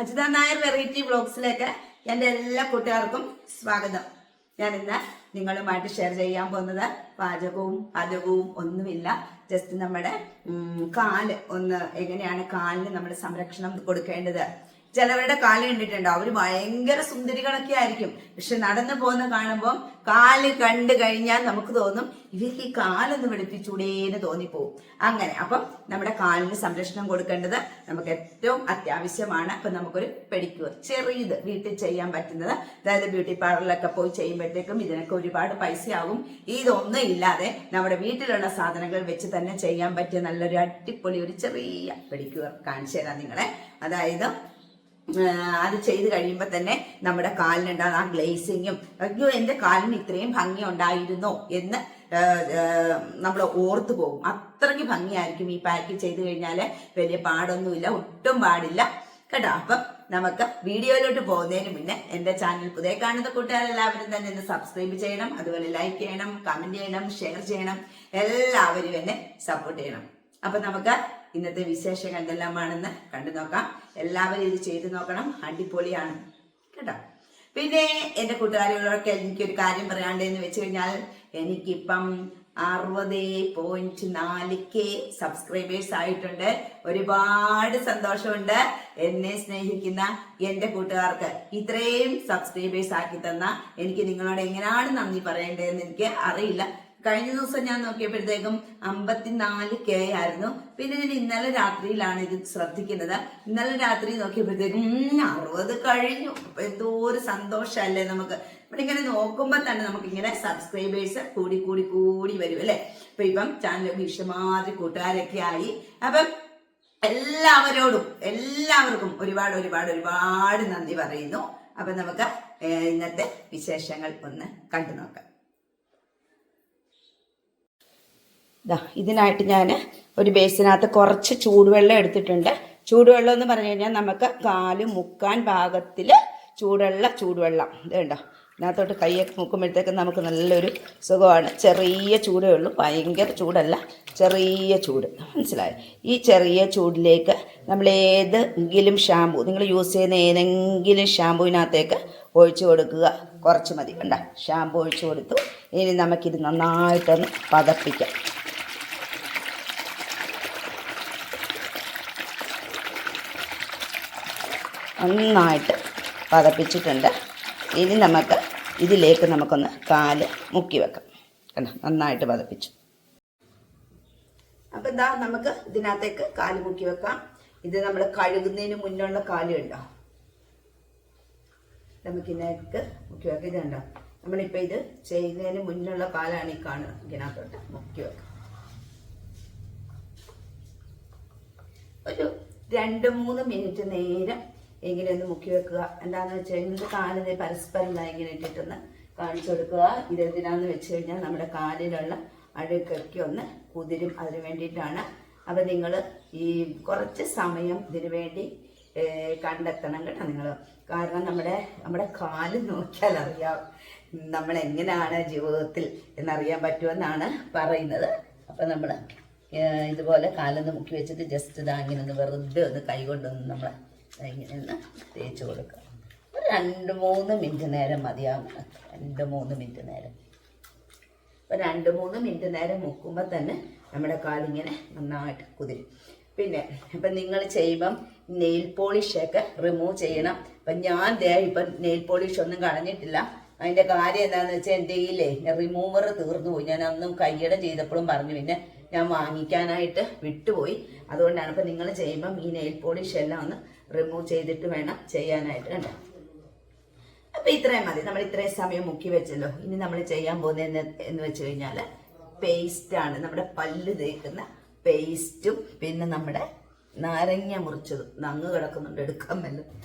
Ajitha Nair variety വ്ളോഗ്സിലേക്ക് എന്റെ എല്ലാ കൂട്ടുകാർക്കും സ്വാഗതം. ഞാൻ ഇന്ന് നിങ്ങളുമായിട്ട് ഷെയർ ചെയ്യാൻ പോകുന്നത് പാചകവും പാചകവും ഒന്നുമില്ല. ജസ്റ്റ് നമ്മുടെ കാൽ ഒന്ന് എങ്ങനെയാണ് കാലിന് നമ്മൾ സംരക്ഷണം കൊടുക്കേണ്ടത്? ചിലവരുടെ കാൽ കണ്ടിട്ടുണ്ടോ? അവർ ഭയങ്കര സുന്ദരികളൊക്കെ ആയിരിക്കും. പക്ഷെ നടന്നു പോകുന്ന കാണുമ്പോൾ കാൽ കണ്ടു കഴിഞ്ഞാൽ നമുക്ക് തോന്നും ഇവർക്ക് ഈ കാലൊന്ന് വെളുപ്പിച്ചൂടേന്ന് തോന്നിപ്പോവും. അങ്ങനെ. അപ്പം നമ്മുടെ കാലിന് സംരക്ഷണം കൊടുക്കേണ്ടത് നമുക്ക് ഏറ്റവും അത്യാവശ്യമാണ്. അപ്പൊ നമുക്കൊരു പെഡിക്യൂർ ചെറിയത് വീട്ടിൽ ചെയ്യാൻ പറ്റുന്നത്. അതായത് ബ്യൂട്ടി പാർലറിലൊക്കെ പോയി ചെയ്യുമ്പോഴത്തേക്കും ഇതിനൊക്കെ ഒരുപാട് പൈസയാകും ഇതൊന്നും ഇല്ലാതെ നമ്മുടെ വീട്ടിലുള്ള സാധനങ്ങൾ വെച്ച് തന്നെ ചെയ്യാൻ പറ്റിയ നല്ലൊരു അടിപൊളി ഒരു ചെറിയ പെഡിക്യൂർ കാണിച്ചു തരാം നിങ്ങളെ. അതായത് അത് ചെയ്ത് കഴിയുമ്പോൾ തന്നെ നമ്മുടെ കാലിനുണ്ടാകുന്ന ആ ഗ്ലേസിങ്ങും അയ്യോ എന്റെ കാലിന് ഇത്രയും ഭംഗി ഉണ്ടായിരുന്നോ എന്ന് നമ്മൾ ഓർത്തു പോകും. അത്രയ്ക്ക് ഭംഗിയായിരിക്കും ഈ പാക്ക് ചെയ്ത് കഴിഞ്ഞാൽ വലിയ പാടൊന്നുമില്ല ഒട്ടും പാടില്ല. കേട്ടോ അപ്പം നമുക്ക് വീഡിയോയിലോട്ട് പോകുന്നതിന് മുന്നേ എന്റെ ചാനൽ പുതിയ കാണുന്ന കൂട്ടുകാരെല്ലാവരും തന്നെ ഒന്ന് സബ്സ്ക്രൈബ് ചെയ്യണം അതുപോലെ ലൈക്ക് ചെയ്യണം കമന്റ് ചെയ്യണം ഷെയർ ചെയ്യണം. എല്ലാവരും എന്നെ സപ്പോർട്ട് ചെയ്യണം. അപ്പൊ നമുക്ക് ഇന്നത്തെ വിശേഷങ്ങൾ എന്തെല്ലാമാണെന്ന് കണ്ടു നോക്കാം. എല്ലാവരും ഇത് ചെയ്തു നോക്കണം. അടിപൊളിയാണ്. കേട്ടോ? പിന്നെ എന്റെ കൂട്ടുകാരികളൊക്കെ എനിക്കൊരു കാര്യം പറയാണ്ടെന്ന് വെച്ച് കഴിഞ്ഞാൽ എനിക്കിപ്പം അറുപത് പോയിന്റ് നാല് കെ സബ്സ്ക്രൈബേഴ്സ് ആയിട്ടുണ്ട്. ഒരുപാട് സന്തോഷമുണ്ട് എന്നെ സ്നേഹിക്കുന്ന എന്റെ കൂട്ടുകാർക്ക്. ഇത്രയും സബ്സ്ക്രൈബേഴ്സ് ആക്കി തന്ന എനിക്ക് നിങ്ങളോട് എങ്ങനെയാണ് നന്ദി പറയേണ്ടതെന്ന് എനിക്ക് അറിയില്ല. കഴിഞ്ഞ ദിവസം ഞാൻ നോക്കിയപ്പോഴത്തേക്കും അമ്പത്തിനാല് കെ ആയിരുന്നു. പിന്നെ ഞാൻ ഇന്നലെ രാത്രിയിലാണ് ഇത് ശ്രദ്ധിക്കുന്നത്. ഇന്നലെ രാത്രി നോക്കിയപ്പോഴത്തേക്കും അറുപത് കഴിഞ്ഞു. എന്തോ ഒരു സന്തോഷമല്ലേ നമുക്ക്. ഇങ്ങനെ നോക്കുമ്പോൾ തന്നെ നമുക്ക് ഇങ്ങനെ സബ്സ്ക്രൈബേഴ്സ് കൂടി കൂടി കൂടി വരും അല്ലേ? അപ്പൊ ഇപ്പം ചാനലൊക്കെ ഇഷ്ടമാതിരി കൂട്ടുകാരൊക്കെ ആയി. അപ്പം എല്ലാവരോടും എല്ലാവർക്കും ഒരുപാട് ഒരുപാട് ഒരുപാട് നന്ദി പറയുന്നു. അപ്പൊ നമുക്ക് ഇന്നത്തെ വിശേഷങ്ങൾ ഒന്ന് കണ്ടു നോക്കാം ദാ ഇതിനായിട്ട് ഞാൻ ഒരു ബേസിനകത്ത് കുറച്ച് ചൂടുവെള്ളം എടുത്തിട്ടുണ്ട്. ചൂടുവെള്ളം എന്ന് പറഞ്ഞു കഴിഞ്ഞാൽ നമുക്ക് കാൽ മുക്കാൻ പാകത്തിൽ ചൂടുള്ള ചൂടുവെള്ളം. ഇത് കണ്ടോ? ഇതിനകത്തോട്ട് കൈയൊക്കെ മുക്കുമ്പോഴത്തേക്കും നമുക്ക് നല്ലൊരു സുഖമാണ്. ചെറിയ ചൂടേ ഉള്ളൂ. ഭയങ്കര ചൂടല്ല. ചെറിയ ചൂട്. മനസ്സിലായി? ഈ ചെറിയ ചൂടിലേക്ക് നമ്മൾ ഏതെങ്കിലും ഷാമ്പു നിങ്ങൾ യൂസ് ചെയ്യുന്ന ഏതെങ്കിലും ഷാമ്പുവിനകത്തേക്ക് ഒഴിച്ചു കൊടുക്കുക. കുറച്ച് മതി. കണ്ട? ഷാമ്പു ഒഴിച്ചു കൊടുത്തു. ഇനി നമുക്കിത് നന്നായിട്ടൊന്ന് പതപ്പിക്കാം. നന്നായിട്ട് പതപ്പിച്ചിട്ടുണ്ട്. ഇനി നമുക്ക് ഇതിലേക്ക് നമുക്കൊന്ന് കാൽ മുക്കി വെക്കാം. കണ്ടോ? നന്നായിട്ട് പതപ്പിച്ചു. അപ്പം എന്താ നമുക്ക് ഇതിനകത്തേക്ക് കാൽ മുക്കി വെക്കാം. ഇത് നമ്മൾ കഴുകുന്നതിന് മുന്നുള്ള കാൽ ഉണ്ടോ നമുക്ക് ഇതിനകത്ത് മുക്കി വെക്കാം. ഇതുണ്ടോ നമ്മളിപ്പോൾ ഇത് ചെയ്യുന്നതിന് മുന്നുള്ള കാലാണ് ഈ കാണുന്നത്. ഇതിനകത്തോട്ട് മുക്കി വെക്കാം. ഒരു രണ്ട് മൂന്ന് മിനിറ്റ് നേരം ഇങ്ങനെ ഒന്ന് മുക്കി വെക്കുക. എന്താണെന്ന് വെച്ച് കഴിഞ്ഞാൽ കാലിന് പരസ്പരം ഇങ്ങനെ ഇട്ടിട്ടൊന്ന് കാണിച്ചു കൊടുക്കുക. ഇതെന്തിനാന്ന് വെച്ച് കഴിഞ്ഞാൽ നമ്മുടെ കാലിലുള്ള അഴുക്കൊക്കെ ഒന്ന് കുതിരും അതിന് വേണ്ടിയിട്ടാണ്. അപ്പം നിങ്ങൾ ഈ കുറച്ച് സമയം ഇതിനു വേണ്ടി കണ്ടെത്തണം കേട്ടോ നിങ്ങൾ കാരണം നമ്മുടെ നമ്മുടെ കാൽ നോക്കിയാൽ അറിയാം നമ്മൾ എങ്ങനെയാണ് ജീവിതത്തിൽ എന്നറിയാൻ പറ്റുമെന്നാണ് പറയുന്നത്. അപ്പം നമ്മൾ ഇതുപോലെ കാലൊന്ന് മുക്കി വെച്ചിട്ട് ജസ്റ്റ് ഇതാ ഇങ്ങനെ ഒന്ന് വെറുതെ ഒന്ന് കൈ കൊണ്ടൊന്ന് നമ്മൾ ഇങ്ങനെ ഒന്ന് തേച്ച് കൊടുക്കുക ഒരു രണ്ട് മൂന്ന് മിനിറ്റ് നേരം മതിയാവും. രണ്ട് മൂന്ന് മിനിറ്റ് നേരം. അപ്പോൾ രണ്ട് മൂന്ന് മിനിറ്റ് നേരം മുക്കുമ്പോൾ തന്നെ നമ്മുടെ കാലിങ്ങനെ നന്നായിട്ട് കുതിരും. പിന്നെ ഇപ്പം നിങ്ങൾ ചെയ്യുമ്പം നെയിൽ പോളിഷൊക്കെ റിമൂവ് ചെയ്യണം. അപ്പം ഞാൻ ദേ ഇപ്പം നെയിൽ പോളിഷ് ഒന്നും കളഞ്ഞിട്ടില്ല. അതിന്റെ കാര്യം എന്താണെന്ന് വെച്ചാൽ എന്റെ കയ്യിലേ റിമൂവർ തീർന്നു പോയി. ഞാൻ അന്നും കയ്യടെ ചെയ്തപ്പോഴും പറഞ്ഞു. പിന്നെ ഞാൻ വാങ്ങിക്കാനായിട്ട് വിട്ടുപോയി. അതുകൊണ്ടാണ് ഇപ്പം നിങ്ങൾ ചെയ്യുമ്പം ഈ നെയിൽ പോളിഷ് എല്ലാം ഒന്ന് റിമൂവ് ചെയ്തിട്ട് വേണം ചെയ്യാനായിട്ട് കണ്ടോ? അപ്പൊ ഇത്രയും മതി. നമ്മൾ ഇത്രയും സമയം മുക്കി വെച്ചല്ലോ. ഇനി നമ്മൾ ചെയ്യാൻ പോകുന്നത് എന്ന് വെച്ച് പേസ്റ്റ് ആണ്. നമ്മുടെ പല്ല് തേക്കുന്ന പേസ്റ്റും പിന്നെ നമ്മുടെ നാരങ്ങ മുറിച്ചതും. നങ്ങ് കിടക്കുന്നുണ്ട്. എടുക്കാൻ വല്ലതും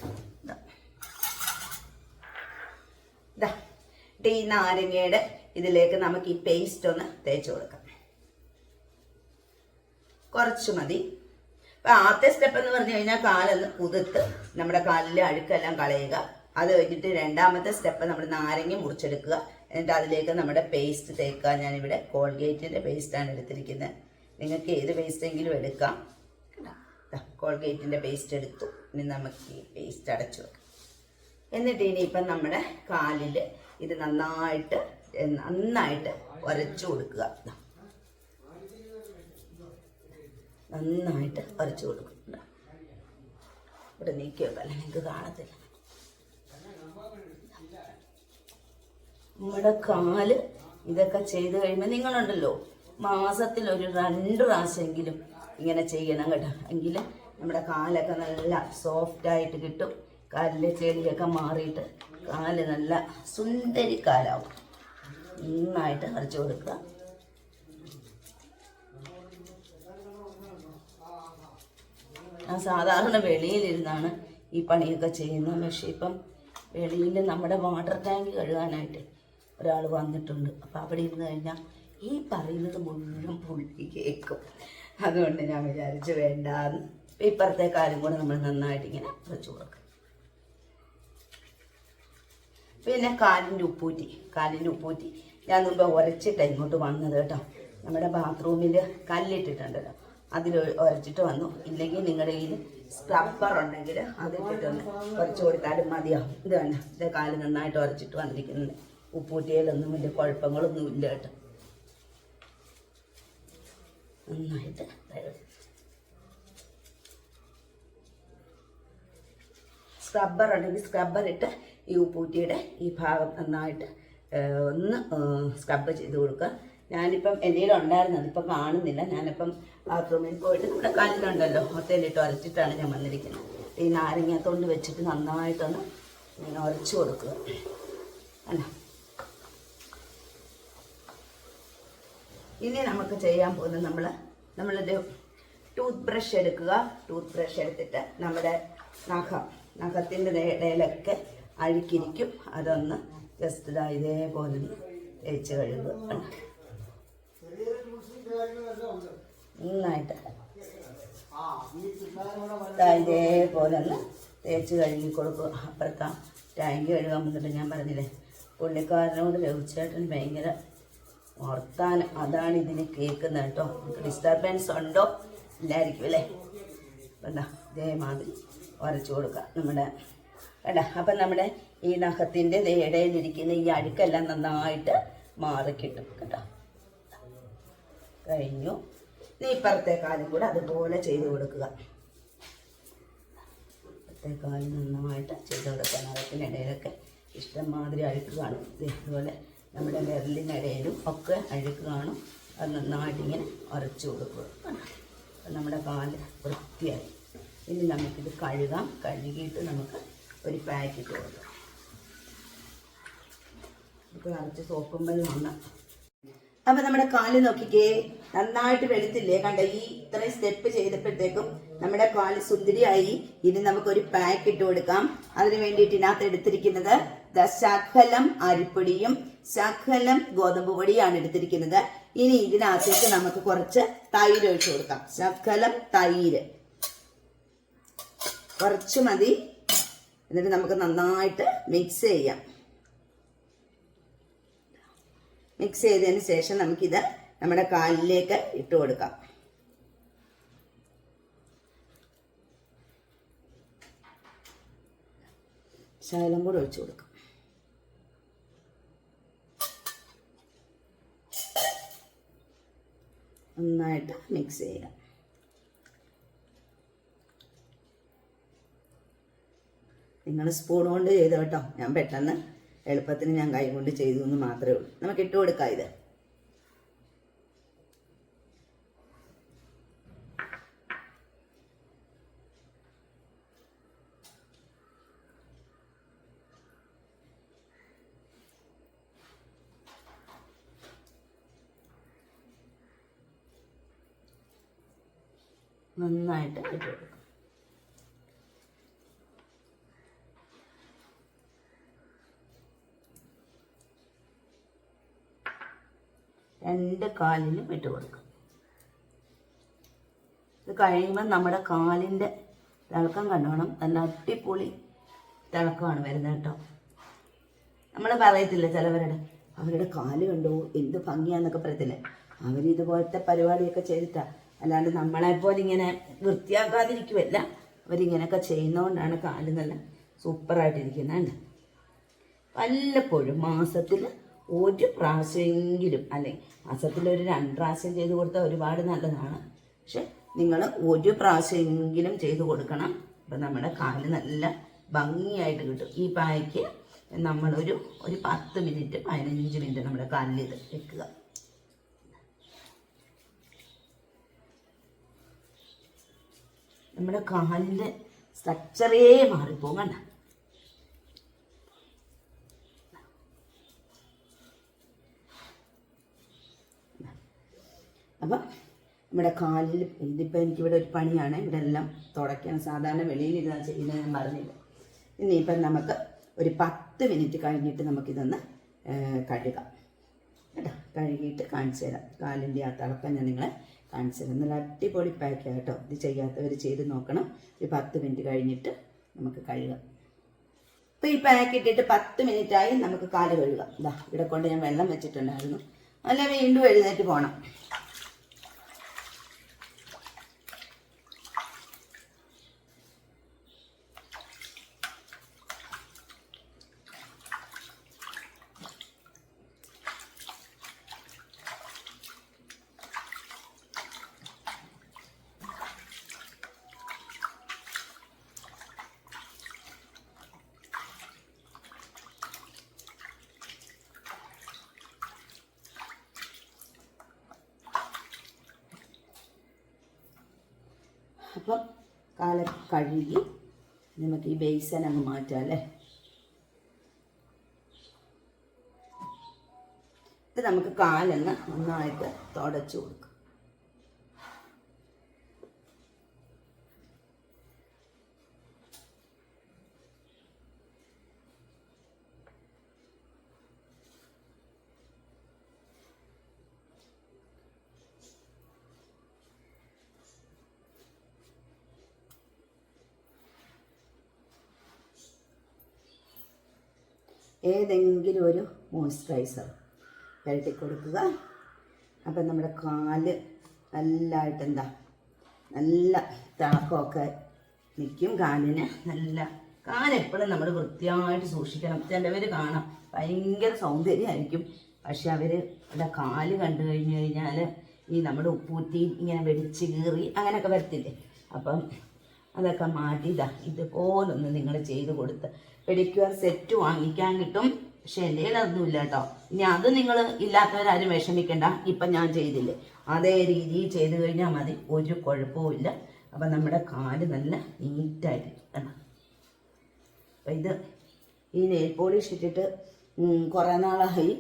ഇതാ. ഈ നാരങ്ങയുടെ ഇതിലേക്ക് നമുക്ക് ഈ പേസ്റ്റ് ഒന്ന് തേച്ച് കൊടുക്കാം. കുറച്ച് മതി. അപ്പൊ ആദ്യത്തെ സ്റ്റെപ്പ് എന്ന് പറഞ്ഞു കഴിഞ്ഞാൽ കാലൊന്ന് കുതിർത്ത്. നമ്മുടെ കാലിലെ അഴുക്കെല്ലാം കളയുക. അത് കഴിഞ്ഞിട്ട് രണ്ടാമത്തെ സ്റ്റെപ്പ് നമ്മൾ നാരങ്ങ മുറിച്ചെടുക്കുക. എന്നിട്ട് അതിലേക്ക് നമ്മുടെ പേസ്റ്റ് തേക്കുക. ഞാനിവിടെ കോൾഗേറ്റിന്റെ പേസ്റ്റാണ് എടുത്തിരിക്കുന്നത്. നിങ്ങൾക്ക് ഏത് പേസ്റ്റെങ്കിലും എടുക്കാം? കോൾഗേറ്റിന്റെ പേസ്റ്റ് എടുത്തു. ഇനി നമുക്ക് ഈ പേസ്റ്റ് അടച്ചു വെക്കാം. എന്നിട്ട് ഇനിയിപ്പം നമ്മുടെ കാലിൽ ഇത് നന്നായിട്ട് നന്നായിട്ട് ഉരച്ചു കൊടുക്കുക ദാ. നന്നായിട്ട് അരച്ചു കൊടുക്കുന്നുണ്ട് ഇവിടെ നീക്കി വെക്കാം. നിങ്ങൾക്ക് കാണത്തില്ല. നമ്മുടെ കാൽ ഇതൊക്കെ ചെയ്ത് കഴിയുമ്പോൾ നിങ്ങളുണ്ടല്ലോ മാസത്തിൽ ഒരു രണ്ട് പ്രാവശ്യമെങ്കിലും ഇങ്ങനെ ചെയ്യണം കേട്ടോ. എങ്കിൽ നമ്മുടെ കാലൊക്കെ നല്ല സോഫ്റ്റ് ആയിട്ട് കിട്ടും. കാലിലെ ചെളിയൊക്കെ മാറിയിട്ട് കാൽ നല്ല സുന്ദരി കാലാവും. നന്നായിട്ട് അരച്ചു കൊടുക്കുക. ഞാൻ സാധാരണ വെളിയിലിരുന്നാണ് ഈ പണിയൊക്കെ ചെയ്യുന്നത്. പക്ഷേ ഇപ്പം വെളിയിൽ നമ്മുടെ വാട്ടർ ടാങ്ക് കഴുകാനായിട്ട് ഒരാൾ വന്നിട്ടുണ്ട്. അപ്പം അവിടെ ഇരുന്ന് കഴിഞ്ഞാൽ ഈ പറയുന്നത് മുഴുവൻ പുള്ളി കേൾക്കും. അതുകൊണ്ട് ഞാൻ വിചാരിച്ചു വേണ്ട. ഇപ്പം ഇപ്പുറത്തെ കാര്യം കൂടെ നമ്മൾ നന്നായിട്ട് ഇങ്ങനെ വെച്ച് കൊടുക്കും. പിന്നെ കാലിന്റെ ഉപ്പൂറ്റി കാലിന്റെ ഉപ്പൂറ്റി ഞാൻ മുമ്പ് ഉരച്ചിട്ടാണ് ഇങ്ങോട്ട് വന്നത് കേട്ടോ. നമ്മുടെ ബാത്റൂമിൽ കല്ലിട്ടിട്ടുണ്ടല്ലോ. അതിൽ ഉരച്ചിട്ട് വന്നു. ഇല്ലെങ്കിൽ നിങ്ങളുടെ കയ്യിൽ സ്ക്രബ്ബർ ഉണ്ടെങ്കിൽ അതിട്ടിട്ടൊന്ന് ഉരച്ചു കൊടുത്താലും മതിയാവും. ഇത് തന്നെ ഇത് കാൽ നന്നായിട്ട് ഉരച്ചിട്ട് വന്നിരിക്കുന്നത് ഉപ്പൂറ്റിയിലൊന്നും വലിയ കുഴപ്പങ്ങളൊന്നും ഇല്ല കേട്ടോ. നന്നായിട്ട്. സ്ക്രബ്ബർ ഉണ്ടെങ്കിൽ സ്ക്രബ്ബർ ഇട്ട് ഈ ഉപ്പൂറ്റിയുടെ ഈ ഭാഗം നന്നായിട്ട് ഒന്ന് സ്ക്രബ് ചെയ്ത് കൊടുക്കുക. ഞാനിപ്പം കയ്യിൽ ഉണ്ടായിരുന്നു അതിപ്പം കാണുന്നില്ല. ഞാനിപ്പം ബാത്റൂമിൽ പോയിട്ട് നമ്മുടെ കല്ലുണ്ടല്ലോ. ഒത്തയിലിട്ട് ഉരച്ചിട്ടാണ് ഞാൻ വന്നിരിക്കുന്നത്. ഈ നാരങ്ങാത്തോണ്ട് വെച്ചിട്ട് നന്നായിട്ടൊന്ന് ഇങ്ങനെ ഉരച്ചു കൊടുക്കുക. അല്ല? ഇനി നമുക്ക് ചെയ്യാൻ പോകുന്നത് നമ്മൾ നമ്മളൊരു ടൂത്ത് ബ്രഷ് എടുക്കുക. ടൂത്ത് ബ്രഷ് എടുത്തിട്ട് നമ്മുടെ നഖം നഖത്തിന്റെ ഇടയിലൊക്കെ അഴുക്കിരിക്കും. അതൊന്ന് ജസ്റ്റ് ഇതാ ഇതേപോലെ തേച്ച് കഴുകുക. നന്നായിട്ട്. ഇതേപോലെ ഒന്ന് തേച്ച് കഴുകി കൊടുക്കുക. അപ്പുറത്താ ടാങ്ക് കഴുകാൻ വന്നിട്ട് ഞാൻ പറഞ്ഞില്ലേ പുള്ളിക്കാരനോട് രഘുചേട്ടൻ ഭയങ്കര വർത്താനം. അതാണ് ഇതിന് കേൾക്കുന്നത് കേട്ടോ. നമുക്ക് ഡിസ്റ്റർബൻസ് ഉണ്ടോ ഇല്ലായിരിക്കും അല്ലേ? എന്താ ഇതേമാതിരി ഉരച്ചു കൊടുക്കുക നമ്മുടെ കേട്ടാ അപ്പം നമ്മുടെ ഈ നഖത്തിന്റെ ഇടയിലിരിക്കുന്ന ഈ അഴുക്കെല്ലാം നന്നായിട്ട് മാറിക്കിട്ടും കേട്ടോ. കഴിഞ്ഞു. ഇപ്പുറത്തെ കാലും കൂടെ അതുപോലെ ചെയ്ത് കൊടുക്കുക. ഇപ്പുറത്തെ കാലും നന്നായിട്ട് ചെയ്ത് കൊടുക്കുക നഖത്തിനിടയിലൊക്കെ ഇഷ്ടംമാതിരി അഴുക്ക് കാണും. ഇതുപോലെ നമ്മുടെ വിരലിനിടയിലും ഒക്കെ അഴുക്ക് കാണും. അത് നന്നായിട്ട് ഇങ്ങനെ ഉരച്ചു കൊടുക്കുക. നമ്മുടെ കാൽ വൃത്തിയായി. ഇനി നമുക്കിത് കഴുകാം. കഴുകിയിട്ട് നമുക്ക് ഒരു പാക്കറ്റ് കൊടുക്കാം. നമുക്ക് നിറച്ച് സോപ്പും വെള്ളം വന്ന അപ്പൊ നമ്മുടെ കാൽ നോക്കിക്കേ നന്നായിട്ട് വെളുത്തില്ലേ? കണ്ട ഈ ഇത്രയും സ്റ്റെപ്പ് ചെയ്തപ്പോഴത്തേക്കും നമ്മുടെ കാൽ സുന്ദരിയായി. ഇനി നമുക്കൊരു പാക്ക് ഇട്ട് കൊടുക്കാം. അതിന് വേണ്ടിയിട്ട് ഇതിനകത്ത് എടുത്തിരിക്കുന്നത് ശകലം അരിപ്പൊടിയും ശകലം ഗോതമ്പ് പൊടിയാണ് എടുത്തിരിക്കുന്നത്. ഇനി ഇതിനകത്തേക്ക് നമുക്ക് കുറച്ച് തൈര് ഒഴിച്ചു കൊടുക്കാം. ശകലം തൈര്. കുറച്ച് മതി. എന്നിട്ട് നമുക്ക് നന്നായിട്ട് മിക്സ് ചെയ്യാം. മിക്സ് ചെയ്തതിന് ശേഷം നമുക്കിത് നമ്മുടെ കാലിലേക്ക് ഇട്ട് കൊടുക്കാം. ശകലം കൂടെ ഒഴിച്ചു കൊടുക്കാം. നന്നായിട്ട് മിക്സ് ചെയ്യാം. നിങ്ങൾ സ്പൂൺ കൊണ്ട് ചെയ്തു കേട്ടോ. ഞാൻ പെട്ടെന്ന് എളുപ്പത്തിന് ഞാൻ കൈ കൊണ്ട് ചെയ്തു എന്ന് മാത്രമേ ഉള്ളൂ. നമുക്ക് ഇട്ട് കൊടുക്കാം ഇത്. നന്നായിട്ട് ഇട്ട് കൊടുക്കാം. രണ്ട് കാലിലും ഇട്ട് കൊടുക്കും. ഇത് കഴിയുമ്പോൾ നമ്മുടെ കാലിന്റെ തിളക്കം കണ്ടോണം. നല്ല അടിപൊളി തിളക്കമാണ് വരുന്നത് കേട്ടോ. നമ്മൾ പറയത്തില്ല ചിലവരുടെ അവരുടെ കാൽ കണ്ടോ എന്ത് ഭംഗിയാന്നൊക്കെ പറയത്തില്ലേ? അവരിതുപോലത്തെ പരിപാടിയൊക്കെ ചെയ്തിട്ടാ. അല്ലാണ്ട് നമ്മളെപ്പോലെ ഇങ്ങനെ വൃത്തിയാക്കാതിരിക്കുമല്ല അവരിങ്ങനെയൊക്കെ ചെയ്യുന്നതുകൊണ്ടാണ് കാൽ നല്ല സൂപ്പറായിട്ടിരിക്കുന്നത് വല്ലപ്പോഴും മാസത്തിൽ ഒരു പ്രാവശ്യമെങ്കിലും അല്ലെ? മാസത്തിൽ ഒരു രണ്ട് പ്രാവശ്യം ചെയ്ത് കൊടുത്താൽ ഒരുപാട് നല്ലതാണ്. പക്ഷെ നിങ്ങൾ ഒരു പ്രാവശ്യമെങ്കിലും ചെയ്ത് കൊടുക്കണം. അപ്പം നമ്മുടെ കാൽ നല്ല ഭംഗിയായിട്ട് കിട്ടും. ഈ പായ്ക്ക് നമ്മളൊരു ഒരു പത്ത് മിനിറ്റ് പതിനഞ്ച് മിനിറ്റ് നമ്മുടെ കാലിൽ ഇത് വെക്കുക. നമ്മുടെ കാലിന്റെ സ്ട്രക്ചറേ മാറിപ്പോകും അപ്പം നമ്മുടെ കാലിൽ ഇതിപ്പോൾ എനിക്കിവിടെ ഒരു പണിയാണ്. ഇവിടെ എല്ലാം തുടയ്ക്കണം. സാധാരണ വെളിയിലിരുന്നാ ചെയ്യുന്നത് ഞാൻ പറഞ്ഞില്ല ഇനിയിപ്പം നമുക്ക് ഒരു പത്ത് മിനിറ്റ് കഴിഞ്ഞിട്ട് നമുക്കിതൊന്ന് കഴുകാം. കേട്ടോ? കഴുകിയിട്ട് കാണിച്ചു തരാം. കാലിന്റെ ആ തിളക്കം ഞാൻ നിങ്ങളെ കാണിച്ചു തരാം. നല്ല അടിപൊളി പാക്കാണ് കേട്ടോ. ഇത് ചെയ്യാത്തവർ ചെയ്ത് നോക്കണം. ഒരു പത്ത് മിനിറ്റ് കഴിഞ്ഞിട്ട് നമുക്ക് കഴുകാം. അപ്പോൾ ഈ പാക്ക് ഇട്ടിട്ട് പത്ത് മിനിറ്റായി നമുക്ക് കാൽ കഴുകാം. ഇതാ ഇവിടെ കൊണ്ട് ഞാൻ വെള്ളം വെച്ചിട്ടുണ്ടായിരുന്നു. അല്ല വീണ്ടും എഴുന്നേറ്റ് പോകണം അപ്പം കാല കഴുകി നമുക്ക് ഈ ബേസൻ അങ്ങ് മാറ്റാം അല്ലേ? ഇത് നമുക്ക് കാലങ്ങ് നന്നായിട്ട് തുടച്ചു കൊടുക്കാം. ഏതെങ്കിലും ഒരു മോയ്സ്ചറൈസർ പുരട്ടി കൊടുക്കുക. അപ്പം നമ്മുടെ കാൽ നല്ലതായിട്ട് എന്താ നല്ല തിളക്കമൊക്കെ നിൽക്കും കാലിന്. നല്ല കാലെപ്പോഴും നമ്മൾ വൃത്തിയായിട്ട് സൂക്ഷിക്കണം. ചിലവർ കാണാം ഭയങ്കര സൗന്ദര്യമായിരിക്കും. പക്ഷെ അവർ ഇവിടെ കാൽ കണ്ടു കഴിഞ്ഞു കഴിഞ്ഞാൽ ഈ നമ്മുടെ ഉപ്പൂറ്റി ഇങ്ങനെ വെടിച്ച് കീറി അങ്ങനെയൊക്കെ വരത്തില്ലേ? അപ്പം അതൊക്കെ മാറ്റി ഇതാ. ഇതുപോലൊന്ന് നിങ്ങൾ ചെയ്ത് കൊടുത്ത് പെഡിക്യൂർ സെറ്റ് വാങ്ങിക്കാൻ കിട്ടും. പക്ഷെ എന്റെ അതൊന്നുമില്ല കേട്ടോ. ഇനി അത് നിങ്ങൾ ഇല്ലാത്തവരാരും വിഷമിക്കണ്ട. ഇപ്പം ഞാൻ ചെയ്തില്ലേ. അതേ രീതിയിൽ ചെയ്ത് കഴിഞ്ഞാൽ മതി. ഒരു കുഴപ്പവും അപ്പം നമ്മുടെ കാൽ നല്ല നീറ്റായിട്ട് കിട്ടണം അപ്പം ഇത് ഈ നെയിൽ പോളിഷ് ഇട്ടിട്ട് കുറേ നാളായി.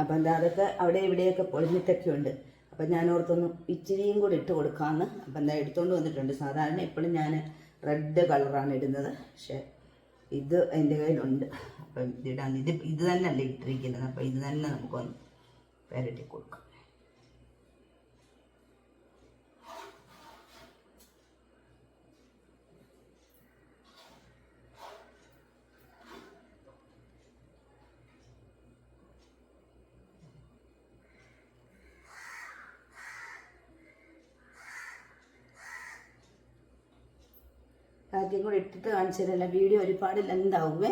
അപ്പം എന്താ അതൊക്കെ അവിടെ ഇവിടെയൊക്കെ പൊളിഞ്ഞിട്ടൊക്കെ ഉണ്ട്. അപ്പം ഞാൻ ഓർത്തൊന്ന് ഇച്ചിരിയും കൂടി ഇട്ട് കൊടുക്കാമെന്ന്. അപ്പം എന്താ എടുത്തുകൊണ്ട് വന്നിട്ടുണ്ട്. സാധാരണ എപ്പോഴും ഞാൻ റെഡ് കളറാണ് ഇടുന്നത്. പക്ഷേ ഇത് എന്റെ കയ്യിലുണ്ട്. അപ്പം ഇതിടാൻ ഇത് ഇത് തന്നെയല്ലേ ഇട്ടിരിക്കുന്നത്. അപ്പം ഇത് തന്നെ നമുക്കൊന്ന് പെരട്ടി കൊടുക്കാം. ആദ്യം കാണിച്ചതല്ല? വീഡിയോ ഒരുപാട് ലെന്താവുമേ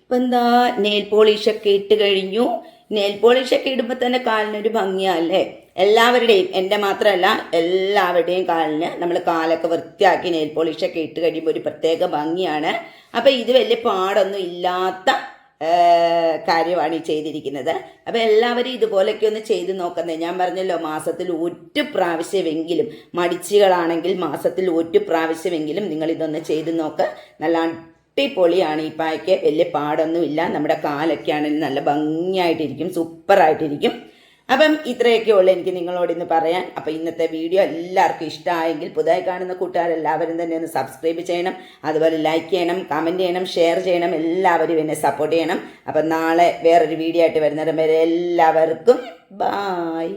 ഇപ്പം എന്താ? നെയിൽ പോളിഷൊക്കെ ഇട്ട് കഴിഞ്ഞു. നെയിൽ പോളിഷൊക്കെ ഇടുമ്പോൾ തന്നെ കാലിനൊരു ഭംഗിയല്ലേ എല്ലാവരുടെയും എന്റെ മാത്രമല്ല എല്ലാവരുടെയും കാലിന് നമ്മൾ കാലൊക്കെ വൃത്തിയാക്കി നെയിൽ പോളിഷൊക്കെ ഇട്ട് കഴിയുമ്പോൾ ഒരു പ്രത്യേക ഭംഗിയാണ്. അപ്പം ഇത് വലിയ പാടൊന്നും ഇല്ലാത്ത കാര്യമാണ് ഈ ചെയ്തിരിക്കുന്നത്. അപ്പോൾ എല്ലാവരും ഇതുപോലൊക്കെ ഒന്ന് ചെയ്ത് നോക്കുന്നത് ഞാൻ പറഞ്ഞല്ലോ മാസത്തിൽ ഒരു പ്രാവശ്യമെങ്കിലും മടിച്ചുകളാണെങ്കിൽ മാസത്തിൽ ഒരു പ്രാവശ്യമെങ്കിലും നിങ്ങൾ ഇതൊന്ന് ചെയ്ത് നോക്ക്. നല്ല അടിപൊളിയാണ് ഈ പായ്ക്ക് വലിയ പാടൊന്നുമില്ല. നമ്മുടെ കാലൊക്കെ ആണെങ്കിൽ നല്ല ഭംഗിയായിട്ടിരിക്കും സൂപ്പറായിട്ടിരിക്കും. അപ്പം ഇത്രയൊക്കെ ഉള്ളൂ എനിക്ക് നിങ്ങളോട് ഇന്ന് പറയാൻ. അപ്പം ഇന്നത്തെ വീഡിയോ എല്ലാവർക്കും ഇഷ്ടമായെങ്കിൽ പുതുതായി കാണുന്ന കൂട്ടുകാരെല്ലാവരും തന്നെ ഒന്ന് സബ്സ്ക്രൈബ് ചെയ്യണം. അതുപോലെ ലൈക്ക് ചെയ്യണം കമന്റ് ചെയ്യണം ഷെയർ ചെയ്യണം. എല്ലാവരും എന്നെ സപ്പോർട്ട് ചെയ്യണം. അപ്പം നാളെ വേറൊരു വീഡിയോ ആയിട്ട് വരുന്നിടം വരെ എല്ലാവർക്കും ബായ്